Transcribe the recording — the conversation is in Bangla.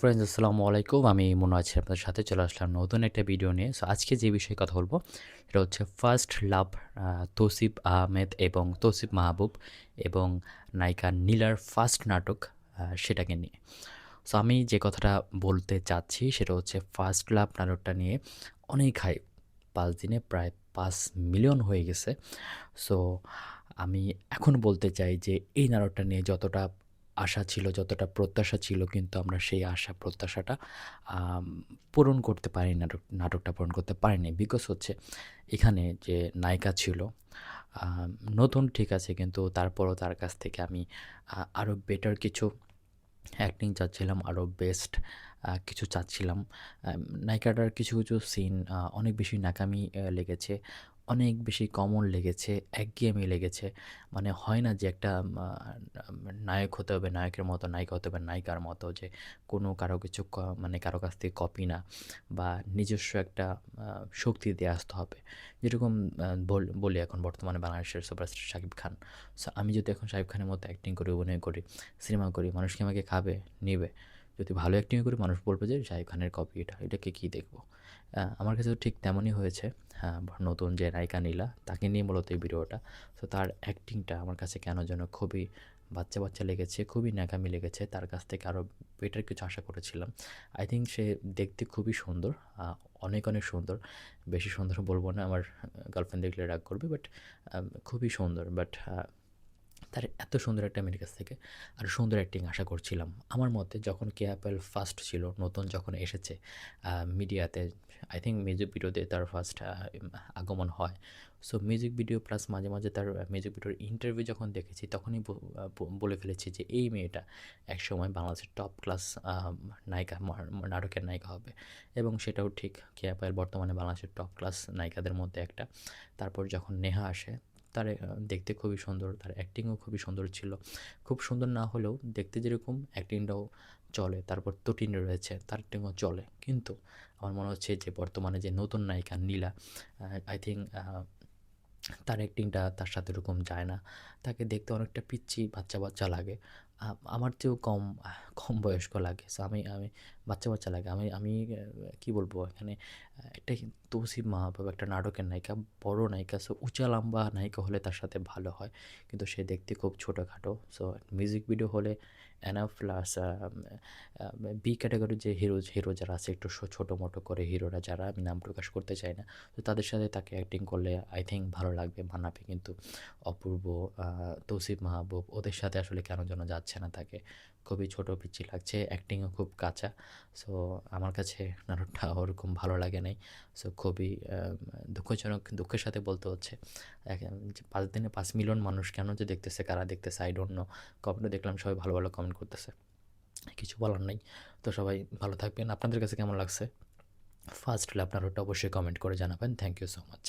ফ্রেন্ডস আসসালামু আলাইকুম। আমি মনে আছি আপনাদের সাথে চলে আসলাম নতুন একটা ভিডিও নিয়ে। সো আজকে যে বিষয়ে কথা বলব, সেটা হচ্ছে ফার্স্ট লাভ তৌসিফ আহমেদ এবং তৌসিফ মাহবুব এবং নায়িকা নীলার ফার্স্ট নাটক সেটাকে নিয়ে। সো আমি যে কথাটা বলতে চাচ্ছি, সেটা হচ্ছে ফার্স্ট লাভ নাটকটা নিয়ে অনেক হাই পাঁচ দিনে প্রায় পাঁচ মিলিয়ন হয়ে গেছে। সো আমি এখন বলতে চাই যে এই নাটকটা নিয়ে যতটা আশা ছিল, যতটা প্রত্যাশা ছিল, কিন্তু আমরা সেই আশা, প্রত্যাশাটা পূরণ করতে পারি নাটক, নাটকটা পূরণ করতে পারিনি। বিকজ হচ্ছে, এখানে যে নায়িকা ছিল নতুন ঠিক আছে, কিন্তু তারপরও তার কাছ থেকে আমি আরও বেটার কিছু অ্যাক্টিং চাচ্ছিলাম আরও বেস্ট কিছু চাচ্ছিলাম। নায়িকাটার কিছু কিছু সিন অনেক বেশি নাকামি লেগেছে। অনেক বেশি কমন লেগেছে, একঘেয়েমি লেগেছে। মানে হয় না যে একটা নায়ক হতে হবে, নায়কের মতো, নায়িকা হতে হবে, নায়িকার মতো যে কোনো কারও কিছু মানে কারও কাছ থেকে কপি না বা নিজস্ব একটা শক্তি দিয়ে আসতে হবে। যেরকম বল- এখন বর্তমানে বাংলাদেশের সুপারস্টার শাকিব খান। সো আমি যদি এখন শাকিব খানের মতো অ্যাক্টিং করি, অভিনয় করি সিনেমা করি, মানুষ কি আমাকে খাবে? নেবে। যদি ভালো অ্যাক্টিং করি, মানুষ বলবে যে শাহিব খানের কপি এটা, এটাকে কী দেখব? আমার কাছেও ঠিক তেমনই হয়েছে। হ্যাঁ নতুন যে নায়িকা নীলা, তাকে নিয়ে মূলত এই ভিডিওটা। তো তার অ্যাক্টিংটা আমার কাছে কেন যেন খুবই বাচ্চা বাচ্চা লেগেছে, খুবই ন্যাকামি লেগেছে। তার কাছ থেকে আরও বেটার কিছু আশা করেছিলাম। আই থিঙ্ক সে দেখতে খুবই সুন্দর অনেক অনেক সুন্দর। বেশি সুন্দর বলব না, আমার গার্লফ্রেন্ড দেখলে রাগ করবে বাট খুবই সুন্দর। বাট তার এত সুন্দর একটা মেয়ের কাছ থেকে আর সুন্দর অ্যাক্টিং আশা করছিলাম। আমার মতে যখন কে অ্যাপেল ফার্স্ট ছিল, নতুন যখন এসেছে মিডিয়াতে আই থিঙ্ক মিউজিক ভিডিওতে তার ফার্স্ট আগমন হয়। সো মিউজিক ভিডিও প্লাস মাঝে মাঝে তার মিউজিক ভিডিওর ইন্টারভিউ যখন দেখেছি, তখনই বলে ফেলেছি যে এই মেয়েটা একসময় বাংলাদেশের টপ ক্লাস নায়িকা নাটকের নায়িকা হবে। এবং সেটাও ঠিক কে অ্যাপেল বর্তমানে বাংলাদেশের টপ ক্লাস নায়িকাদের মধ্যে একটা। তারপর যখন নেহা আসে তার দেখতে খুবই সুন্দর, তার অ্যাক্টিংও খুবই সুন্দর ছিল। খুব সুন্দর না হলেও দেখতে যেরকম অ্যাক্টিংটাও চলে, তারপর তটিন রয়েছে, তার অ্যাক্টিংও চলে। কিন্তু আমার মনে হচ্ছে যে বর্তমানে যে নতুন নায়িকা নীলা আই থিঙ্ক তার অ্যাক্টিংটা তার সাথে এরকম যায় না। তাকে দেখতে অনেকটা পিচ্ছি বাচ্চা বাচ্চা লাগে আমার চেয়েও কম কম বয়স্ক লাগে। সো আমি আমি বাচ্চা বাচ্চা লাগে। আমি আমি কি বলব? এখানে একটা তৌসিফ মাহবুব একটা নাটকের নায়িকা, বড় নায়িকা সো উঁচা লম্বা নায়িকা হলে তার সাথে ভালো হয়। কিন্তু সে দেখতে খুব ছোটোখাটো সো মিউজিক ভিডিও হলে এনাফ প্লাস বি ক্যাটাগরির যে হিরো হিরো যারা আছে, একটু ছোটো মোটো করে হিরোরা যারা, আমি নাম প্রকাশ করতে চাই না। তো তাদের সাথে তাকে অ্যাক্টিং করলে আই থিঙ্ক ভালো লাগবে, মানাবে। কিন্তু অপূর্ব তৌসিফ মাহবুব ওদের সাথে আসলে কেন যেন যাচ্ছে না তাকে। খুবই ছোটো পিচ্ছি লাগছে অ্যাক্টিংও খুব কাঁচা। সো আমার কাছে নাটকটা ওরকম ভালো লাগে নাই। সো খুবই দুঃখজনক, দুঃখের সাথে বলতে হচ্ছে পাঁচ দিনে পাঁচ মিলিয়ন মানুষ কেন যে দেখতেছে, কারা দেখতেছে আই ডোন্ট নো কমেন্টও দেখলাম সবাই ভালো ভালো কমেন্ট করতেছে। কিছু বলার নেই। তো সবাই ভালো থাকবেন। আপনাদের কাছে কেমন লাগছে? ফার্স্ট হলে আপনার ওটা অবশ্যই কমেন্ট করে জানাবেন। Thank you so much